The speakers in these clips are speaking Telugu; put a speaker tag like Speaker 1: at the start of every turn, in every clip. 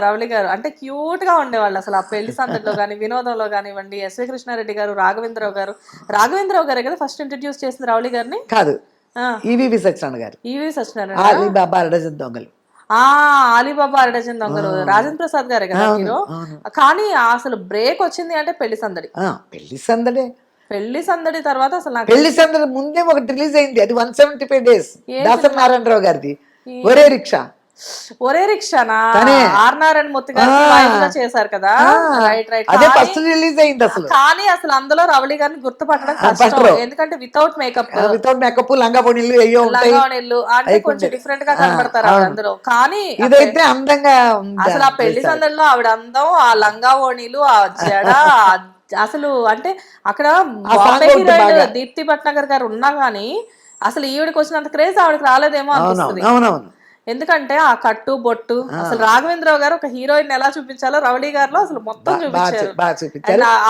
Speaker 1: రవళి గారు. అంటే క్యూట్గా ఉండేవాళ్ళు అసలు ఆ పెళ్ళి సందడిలో కానీ వినోదంలో కానివ్వండి. ఎస్వి కృష్ణారెడ్డి గారు రాఘవేంద్రరావు గారు. రాఘవేంద్రరావు గారే కదా ఫస్ట్ ఇంట్రడ్యూస్ చేసింది రవళి గారిని?
Speaker 2: కాదు.
Speaker 1: ఆ,
Speaker 2: ఈవీవి సత్యనారాయణ గారు.
Speaker 1: ఈవి సత్యనారాయణ
Speaker 2: అరడజన్ దొంగలు.
Speaker 1: ఆ అలీబాబా అరడజన్ దొంగలు. రాజేంద్ర ప్రసాద్ గారే కదా హీరో. కానీ అసలు బ్రేక్ వచ్చింది అంటే పెళ్ళి సందడి.
Speaker 2: పెళ్ళి సందడే.
Speaker 1: పెళ్ళి సందడి తర్వాత అసలు నాకు
Speaker 2: పెళ్ళి సందడి ముందే ఒకటి రిలీజ్ అయింది. అది వన్ సెవెంటీ ఫైవ్ డేస్
Speaker 1: ఏ
Speaker 2: దాసరి నారాయణరావు గారిది. ఒరే రిక్షా.
Speaker 1: ఒరే రిక్షానా?
Speaker 2: తనే.
Speaker 1: ఆర్ నారాయణ మూర్తి గారు
Speaker 2: ఆ.
Speaker 1: wife గా చేశారు కదా? రైట్ రైట్
Speaker 2: అదే ఫస్ట్ రిలీజ్ అయింది అసలు.
Speaker 1: కానీ అసలు అందులో రవళి గారిని గుర్తుపట్టడం కష్టం. ఎందుకంటే వితౌట్ మేకప్
Speaker 2: వితౌట్ మేకప్ లంగా పొడిలు అయ్యో ఉంటాయి.
Speaker 1: లంగావణిళ్ళు అంటే కొంచెం డిఫరెంట్గా కనబడతారు అందులో. కానీ
Speaker 2: ఇదైతే అందంగా.
Speaker 1: అసలు ఆ పెళ్ళి సందడిలో ఆవిడ అందం ఆ లంగా ఓణీలు ఆ జడ అసలు అంటే అక్కడ. దీప్తి భట్నాగర్ గారు ఉన్నా గానీ అసలు ఈవిడకి వచ్చినంత క్రేజ్ ఆవిడకి రాలేదేమో అనిపిస్తుంది. ఎందుకంటే ఆ కట్టు బొట్టు అసలు రాఘవేంద్రరావు గారు ఒక హీరోయిన్ ఎలా చూపించాలో రవళి గారిలో అసలు మొత్తం చూపించారు.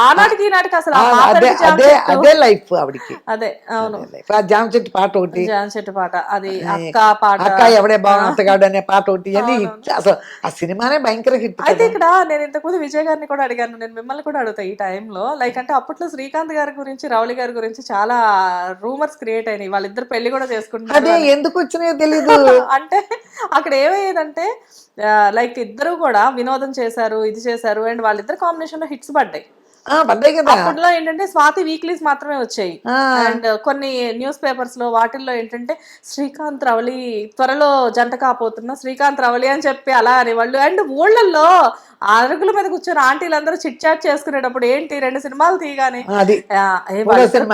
Speaker 1: ఆనాటికి ఈనాటికి అసలు
Speaker 2: అదే
Speaker 1: జామ
Speaker 2: అదే లైఫ్ ఆవిడికి.
Speaker 1: అదే అవును.
Speaker 2: జామ చెట్టు పాట ఒకటి.
Speaker 1: జాన్ చెట్టు పాట. అది అక్క పాట.
Speaker 2: అక్క ఎవడే బాగుంతగాడు అనే పాట ఒకటి. అని అసలు ఆ సినిమానే భయంకర హిట్
Speaker 1: అయితే ఇక్కడ నేను ఇంతకుముందు విజయ్ గారిని కూడా అడిగాను. నేను మిమ్మల్ని కూడా అడుగుతా ఈ టైంలో. లైక్ అంటే అప్పట్లో శ్రీకాంత్ గారి గురించి రౌలి గారి గురించి చాలా రూమర్స్ క్రియేట్ అయినాయి. వాళ్ళిద్దరు పెళ్ళి కూడా చేసుకుంటున్నారు
Speaker 2: అదే ఎందుకు వచ్చినాయో తెలీదు.
Speaker 1: అంటే అక్కడ ఏమయ్యేదంటే లైక్ ఇద్దరు కూడా వినోదం చేశారు ఇది చేశారు అండ్ వాళ్ళిద్దరు కాంబినేషన్లో హిట్స్ పడ్డాయి.
Speaker 2: పడ్డాయి కదా.
Speaker 1: అప్పట్లో ఏంటంటే స్వాతి వీక్లీస్ మాత్రమే వచ్చాయి. అండ్ కొన్ని న్యూస్ పేపర్స్లో వాటిల్లో ఏంటంటే శ్రీకాంత్ రవళి త్వరలో జంట కాపోతున్న శ్రీకాంత్ రవళి అని చెప్పి అలా అనేవాళ్ళు. అండ్ ఊళ్ళల్లో అరుగుల మీద కూర్చొని ఆంటీలందరూ చిట్ చాట్ చేసుకునేటప్పుడు ఏంటి రెండు సినిమాలు తీయగానే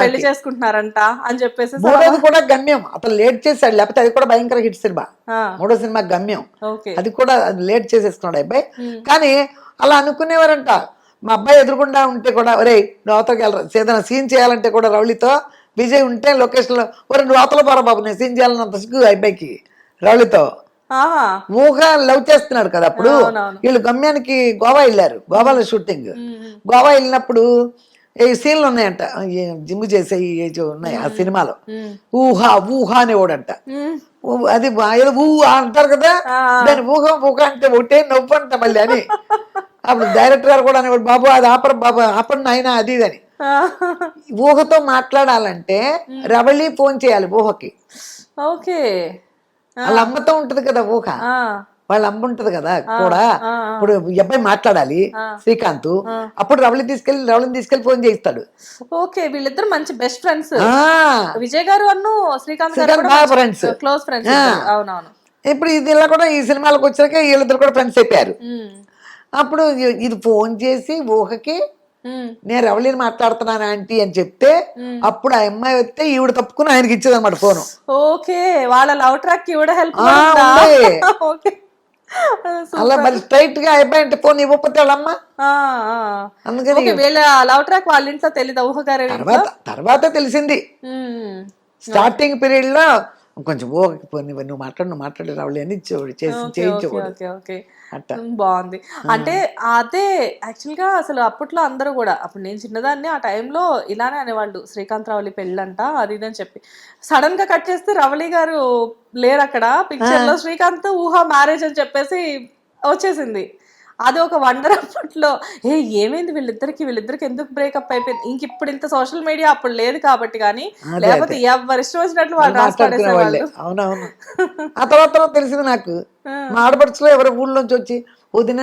Speaker 1: పెళ్ళి చేసుకుంటున్నారంట అని చెప్పేసి
Speaker 2: కూడా గమ్యం. అతను లేట్ చేశాడు. లేకపోతే అది కూడా భయంకర హిట్ సినిమా. మూడో సినిమా గమ్యం.
Speaker 1: ఓకే.
Speaker 2: అది కూడా లేట్ చేసేసుకున్నాడు అబ్బాయి. కానీ అలా అనుకునేవారంట. మా అబ్బాయి ఎదురుకుండా ఉంటే కూడా ఒరే నువ్వు అవతలకి వెళ్ళరా? ఏదైనా సీన్ చేయాలంటే కూడా రౌళితో విజయ్ ఉంటే లొకేషన్లో ఒరే నువ్వు అవతల పోరా బాబు నేను సీన్ చేయాలన్నంత సిగ్గు అబ్బాయికి రౌళితో. ఊహ లవ్ చేస్తున్నాడు కదా అప్పుడు. వీళ్ళు గమ్యానికి గోవా వెళ్ళారు గోవాలో షూటింగ్ గోవా వెళ్ళినప్పుడు ఈ సీన్లు ఉన్నాయంట? జిమ్ చేసే ఉన్నాయి ఆ సినిమాలో. ఊహ ఊహ అనేవాడంట. అది ఏదో ఊ అంటారు కదా? దాని ఊహ ఊహ అంటే ఒకటే నవ్వు అంట మళ్ళీ అని. అప్పుడు డైరెక్టర్ గారు కూడా అనేవాడు బాబు అది ఆపరు బాబు ఆపండి ఆయన అది ఇది అని. ఊహతో మాట్లాడాలంటే రవళి ఫోన్ చేయాలి ఊహకి.
Speaker 1: ఓకే.
Speaker 2: వాళ్ళ అమ్మతో ఉంటది కదా ఊహ. వాళ్ళ అమ్మ ఉంటది కదా కూడా. ఇప్పుడు అబ్బాయి మాట్లాడాలి శ్రీకాంత్. అప్పుడు రవళి తీసుకెళ్ళి రవళిని తీసుకెళ్ళి ఫోన్ చేయిస్తాడు.
Speaker 1: ఓకే వీళ్ళిద్దరు మంచి బెస్ట్ ఫ్రెండ్స్. విజయ్ గారు అన్ను శ్రీకాంత్ గారు
Speaker 2: ఫ్రెండ్స్
Speaker 1: క్లోజ్ ఫ్రెండ్స్ అవునవును.
Speaker 2: ఇప్పుడు ఇది ఇలా కూడా ఈ సినిమాలకు వచ్చాక వీళ్ళిద్దరు కూడా ఫ్రెండ్స్ అయిపోయారు. అప్పుడు ఇది ఫోన్ చేసి ఊహకి నేను రవళిని మాట్లాడుతున్నాను ఆంటీ అని చెప్తే అప్పుడు ఆ అమ్మాయి వస్తే ఈవిడ తప్పుకుని ఆయనకి ఇచ్చేది అనమాట ఫోను.
Speaker 1: ఓకే వాళ్ళ లవ్ ట్రాక్ హెల్ప్
Speaker 2: అలా మరి స్ట్రైట్గా అబ్బాయి అంటే ఫోన్ ఇవ్వకపోతే
Speaker 1: ఆ.
Speaker 2: అందుకని
Speaker 1: వీళ్ళ లవ్ ట్రాక్ వాళ్ళ ఇంట్లో తెలీదు? ఊహ గారి
Speaker 2: తర్వాత తర్వాత తెలిసింది. స్టార్టింగ్ పీరియడ్లో కొంచెం ఓ పోనీ నువ్వు మాట్లాడు నువ్వు మాట్లాడి రావలి అని చేసి
Speaker 1: ఓకే. బాగుంది. అంటే అదే యాక్చువల్గా అసలు అప్పట్లో అందరూ కూడా అప్పుడు నేను చిన్నదాన్ని ఆ టైంలో ఇలానే అనేవాళ్ళు శ్రీకాంత్ రవళి పెళ్ళంట అది ఇది అని చెప్పి. సడన్గా కట్ చేస్తే రవళి గారు లేరు అక్కడ పిక్చర్లో శ్రీకాంత్ ఊహ మ్యారేజ్ అని చెప్పేసి వచ్చేసింది. అది ఒక వండర్ అప్పట్లో ఏ ఏమైంది వీళ్ళిద్దరికి? వీళ్ళిద్దరికి ఎందుకు బ్రేకప్ అయిపోయింది? ఇంక ఇప్పుడు ఇంత సోషల్ మీడియా అప్పుడు లేదు కాబట్టి కానీ లేకపోతే ఎవరి ఇష్టం వచ్చినట్లు వాళ్ళు
Speaker 2: అవునవును. ఆ తర్వాత తెలిసింది నాకు. మా ఆడపడుచులో ఎవరో ఊళ్ళోంచి వచ్చి వదిన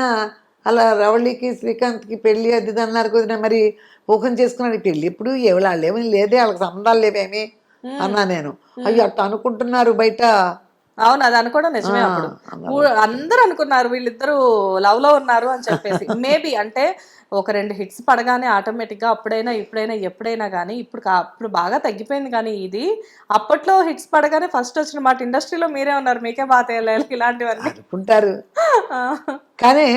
Speaker 2: అలా రవళికి శ్రీకాంత్కి పెళ్ళి అది అన్నారు వదిన. మరి ఊహం చేసుకున్నాడు పెళ్ళి ఇప్పుడు ఎవరు వాళ్ళు ఏమీ లేదే వాళ్ళకి సంబంధాలు లేవేమి? అన్నా నేను. అయ్యో అట్ట అనుకుంటున్నారు బయట.
Speaker 1: అవును అది అనుకోవడం నిజమే అప్పుడు.
Speaker 2: అందరూ
Speaker 1: అనుకున్నారు వీళ్ళిద్దరూ లవ్లో ఉన్నారు అని చెప్పేసి. మేబీ అంటే ఒక రెండు హిట్స్ పడగానే ఆటోమేటిక్గా అప్పుడైనా ఇప్పుడైనా ఎప్పుడైనా కానీ ఇప్పుడు ఇప్పుడు బాగా తగ్గిపోయింది కానీ ఇది. అప్పట్లో హిట్స్ పడగానే ఫస్ట్ వచ్చిన మాట ఇండస్ట్రీలో మీరే ఉన్నారు మీకే తేలాలి ఇలాంటివన్నీ.
Speaker 2: అనుకుంటారు.
Speaker 1: ఆ,
Speaker 2: కానీ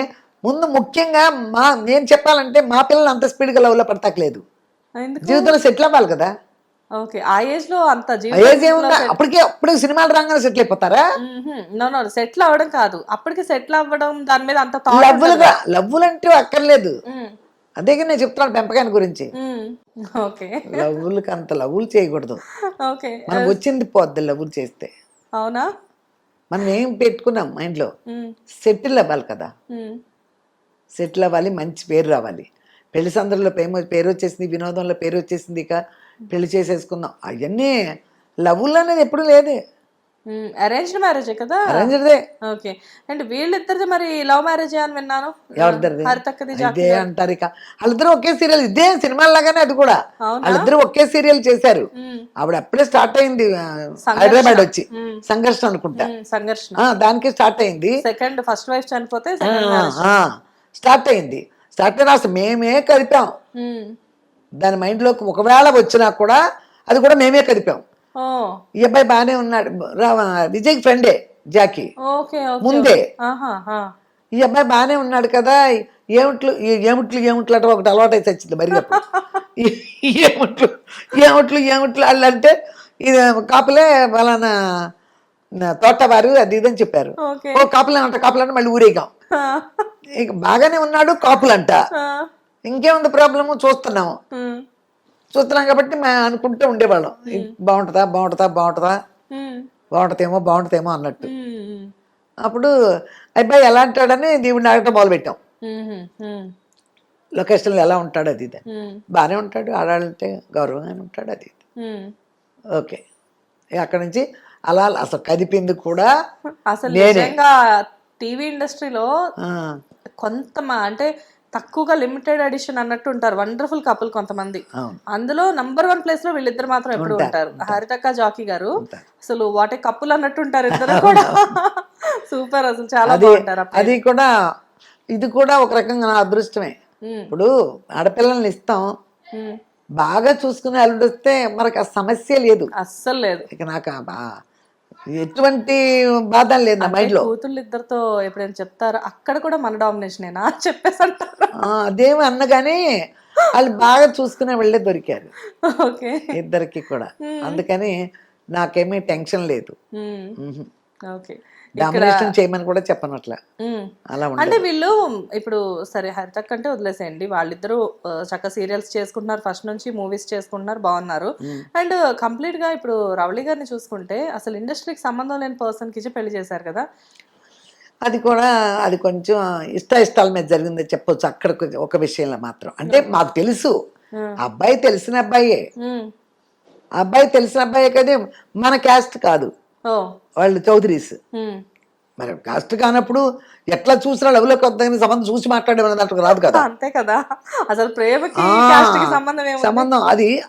Speaker 2: ముందు ముఖ్యంగా మా నేను చెప్పాలంటే మా పిల్లలు అంత స్పీడ్గా లవ్లో పడతాకలేదు.
Speaker 1: ఎందుకు?
Speaker 2: జీవితంలో సెటిల్ అవ్వాలి కదా.
Speaker 1: ఓకే. ఆ ఏజ్లో అంత
Speaker 2: ఏజ్ ఏముందా? అప్పటికే అప్పుడే సినిమాలు రాగానే సెటిల్ అయిపోతారా?
Speaker 1: నో సెటిల్ అవ్వడం కాదు. అప్పటికి సెటిల్ అవ్వడం దాని మీద అంత
Speaker 2: లవ్వులుగా లవ్వులు అంటే అక్కర్లేదు. అదే నేను చెప్తున్నాను పెంపకాన్ని గురించి. లవ్వులకి అంత లవ్వులు చేయకూడదు. మనకు వచ్చింది పోద్ది లవ్వులు చేస్తే.
Speaker 1: అవునా?
Speaker 2: మనం ఏం పెట్టుకున్నాం మైండ్లో?
Speaker 1: ఉమ్,
Speaker 2: సెటిల్ అవ్వాలి కదా. సెటిల్ అవ్వాలి మంచి పేరు రావాలి. పెళ్ళి సందర్లో పేరు వచ్చేసింది వినోదంలో పేరు వచ్చేసింది ఇక పెళ్ళి చేసేసుకుందాం. అవన్నీ లవ్లు అనేది ఎప్పుడు లేదే.
Speaker 1: అరేంజ్డ్ మ్యారేజే కదా?
Speaker 2: అరేంజ్దే
Speaker 1: ఓకే. అండ్ వీళ్ళిద్దరిది మరి లవ్ మ్యారేజ్ అని విన్నాను.
Speaker 2: ఎవరిద్దరిది?
Speaker 1: హరితక్కది
Speaker 2: ఇదే అంటారు ఇక. వాళ్ళిద్దరు ఒకే సీరియల్ ఇదే సినిమా లాగానే అది కూడా? వాళ్ళిద్దరు ఒకే సీరియల్ చేశారు. ఆవిడ అప్పుడే స్టార్ట్ అయింది. హైదరాబాద్ వచ్చి. సంఘర్షణ అనుకుంటా.
Speaker 1: సంఘర్షణ.
Speaker 2: దానికి స్టార్ట్ అయింది.
Speaker 1: సెకండ్ ఫస్ట్ వైఫ్ చనిపోతే
Speaker 2: స్టార్ట్ అయింది. స్టార్ట్ అయిన అసలు మేమే కలిపాం. దాని మైండ్లోకి ఒకవేళ వచ్చినా కూడా అది కూడా మేమే కలిపాం
Speaker 1: ఓ.
Speaker 2: ఈ అబ్బాయి బాగానే ఉన్నాడు. విజయ్ ఫ్రెండే జాకీ. ముందే. ఈ అబ్బాయి బాగానే ఉన్నాడు కదా ఏమిట్లు ఏమిట్లు ఏమిట్లు అంటే ఒకటి అలవాటు అయితే వచ్చింది మరి ఏమిట్లు ఏమిట్లు ఏమిట్లు వాళ్ళు అంటే ఇది కాపులే వాళ్ళ తోటవారు అది ఇదని చెప్పారు. ఓ కాపులే అంట కాపులు అంటే మళ్ళీ ఊరేగాం. ఇక బాగానే ఉన్నాడు కాపులంట. ఇంకేముంది ప్రాబ్లము చూస్తున్నాము. చూస్తున్నాం కాబట్టి మేము అనుకుంటూ ఉండేవాళ్ళం. బాగుంటుందా బాగుంటుందా బాగుంటుందా? బాగుంటుందేమో బాగుంటుందేమో అన్నట్టు. అప్పుడు అబ్బాయి ఎలా అంటాడని దేవుడిని అడగటం మొదలు పెట్టాం లొకేషన్లో ఎలా ఉంటాడు అది ఇది. బాగానే ఉంటాడు ఆడాలంటే గౌరవంగానే ఉంటాడు అది. ఓకే. అక్కడి నుంచి అలా అసలు కదిపింది కూడా
Speaker 1: అసలు టీవీ ఇండస్ట్రీలో కొంత అంటే తక్కువగా లిమిటెడ్ ఎడిషన్ అన్నట్టు ఉంటారు. వండర్ఫుల్ కపుల్ కొంతమంది. అందులో నంబర్ వన్ ప్లేస్లో వీళ్ళిద్దరు మాత్రం ఎప్పుడు ఉంటారు. హరితక్క జాకీ గారు. అసలు వాటే కప్పులు అన్నట్టు ఉంటారు ఇద్దరు కూడా. సూపర్ అసలు చాలా బాగుంటారు
Speaker 2: అది కూడా ఇది కూడా ఒక రకంగా నా అదృష్టమే. ఇప్పుడు ఆడపిల్లల్ని ఇస్తాం. బాగా చూసుకునే అల్లుడు వస్తే మనకు ఆ సమస్య లేదు.
Speaker 1: అస్సలు లేదు.
Speaker 2: ఇక నాకు ఎటువంటి బాధ లేదు నా మైండ్లో
Speaker 1: కూతుళ్ళు ఇద్దరితో ఎప్పుడైనా చెప్తారు? అక్కడ కూడా మన డామినేషనేనా చెప్పేసి అంటారు
Speaker 2: అదేమి అన్నగానే వాళ్ళు బాగా చూసుకునే వాళ్ళే దొరికారు.
Speaker 1: ఓకే.
Speaker 2: ఇద్దరికి కూడా. అందుకని నాకేమీ టెన్షన్ లేదు.
Speaker 1: ఓకే.
Speaker 2: డామినేషన్ చేయమని కూడా చెప్పను అట్లా
Speaker 1: ఉమ్.
Speaker 2: అలా
Speaker 1: అంటే వీళ్ళు ఇప్పుడు సరే హరితక్ అంటే వదిలేసేయండి. వాళ్ళిద్దరూ ఆ, చక్కగా సీరియల్స్ చేసుకుంటున్నారు. ఫస్ట్ నుంచి మూవీస్ చేసుకుంటున్నారు. బాగున్నారు. అండ్ కంప్లీట్గా ఇప్పుడు రవళి గారిని చూసుకుంటే అసలు ఇండస్ట్రీకి సంబంధం లేని పర్సన్కి పెళ్ళి చేశారు కదా.
Speaker 2: అది కూడా అది కొంచెం ఇష్ట ఇష్టాల మీద జరిగింది చెప్పొచ్చు. అక్కడ ఒక విషయంలో మాత్రం. అంటే మాకు తెలుసు. అబ్బాయి తెలిసిన అబ్బాయే. అబ్బాయి తెలిసిన అబ్బాయే కదా మన క్యాస్ట్ కాదు. వాళ్ళు చౌదరీస్. మరి కాస్ట్ కానప్పుడు ఎట్లా చూసినా లెవెల్లోకి వద్దని సంబంధం చూసి మాట్లాడేమన్నట్టు రాదు కదా.
Speaker 1: అంతే కదా. అసలు ప్రేమకి సంబంధం
Speaker 2: సంబంధం. అది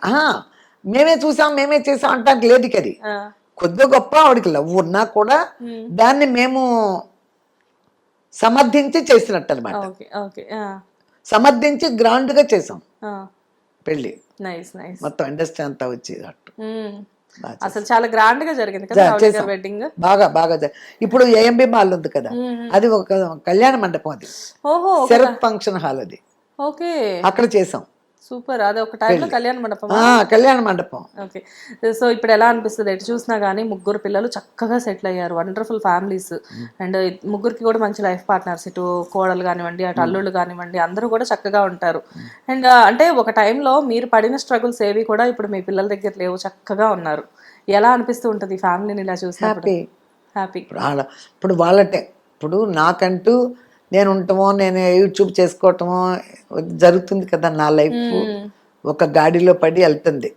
Speaker 2: మేమే చూసాం మేమే చేసాం అంటానికి లేదు అది. కొద్దిగా గొప్ప ఆవిడకి లవ్ ఉన్నా కూడా. దాన్ని మేము సమర్థించి చేసినట్టు అనమాట సమర్థించి గ్రాండ్గా చేసాం. పెళ్ళి. మొత్తం ఇండస్ట్రీ అంతా వచ్చి అట్టు. బాగా చేసాం.
Speaker 1: అసలు చాలా గ్రాండ్గా జరిగింది కదా. వెడ్డింగ్
Speaker 2: బాగా బాగా ఇప్పుడు ఏఎంబి మాల్ ఉంది కదా అది ఒక కళ్యాణ మండపం అది.
Speaker 1: ఓహో
Speaker 2: శరత్ ఫంక్షన్ హాల్ అది.
Speaker 1: ఓకే.
Speaker 2: అక్కడ చేసాం.
Speaker 1: సూపర్. అది ఒక టైంలో కళ్యాణ మండపం
Speaker 2: కళ్యాణ మండపం.
Speaker 1: ఓకే. సో ఇప్పుడు ఎలా అనిపిస్తుంది? ఎటు చూసినా కానీ ముగ్గురు పిల్లలు చక్కగా సెటిల్ అయ్యారు. Wonderful families. అండ్ ముగ్గురికి కూడా మంచి లైఫ్ పార్ట్నర్స్. ఇటు కోడలు కానివ్వండి అటు అల్లుళ్ళు కానివ్వండి అందరూ కూడా చక్కగా ఉంటారు. అండ్ అంటే ఒక టైంలో మీరు పడిన స్ట్రగుల్స్ ఏవి కూడా ఇప్పుడు మీ పిల్లల దగ్గర లేవు. చక్కగా ఉన్నారు. ఎలా అనిపిస్తూ ఉంటుంది ఫ్యామిలీని ఇలా చూసినప్పుడు?
Speaker 2: హ్యాపీ
Speaker 1: హ్యాపీ
Speaker 2: ఇప్పుడు వాళ్ళ ఇప్పుడు వాళ్ళటే ఇప్పుడు నాకంటూ నేను ఉండటమో నేను యూట్యూబ్ చేసుకోవటమో జరుగుతుంది కదా నా లైఫ్. ఒక గాడిలో పడి వెళ్తుంది.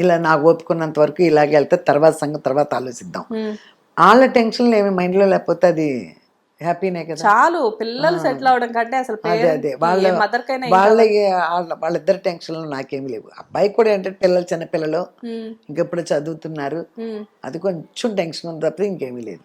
Speaker 2: ఇలా నాకు ఓపుకున్నంత వరకు ఇలాగే వెళ్తే తర్వాత సంగతి తర్వాత ఆలోచిద్దాం. వాళ్ళ టెన్షన్లు ఏమి మైండ్లో లేకపోతే అది హ్యాపీనే కదా?
Speaker 1: చాలు పిల్లలు సెటిల్ అవడం కంటే అసలు
Speaker 2: అదే అదే. వాళ్ళ వాళ్ళ వాళ్ళ వాళ్ళిద్దరి టెన్షన్లు నాకేమి లేవు. అబ్బాయి కూడా ఏంటంటే పిల్లలు చిన్న పిల్లలు ఇంకెప్పుడు చదువుతున్నారు. అది కొంచెం టెన్షన్ ఉంది తప్పితే ఇంకేమీ లేదు.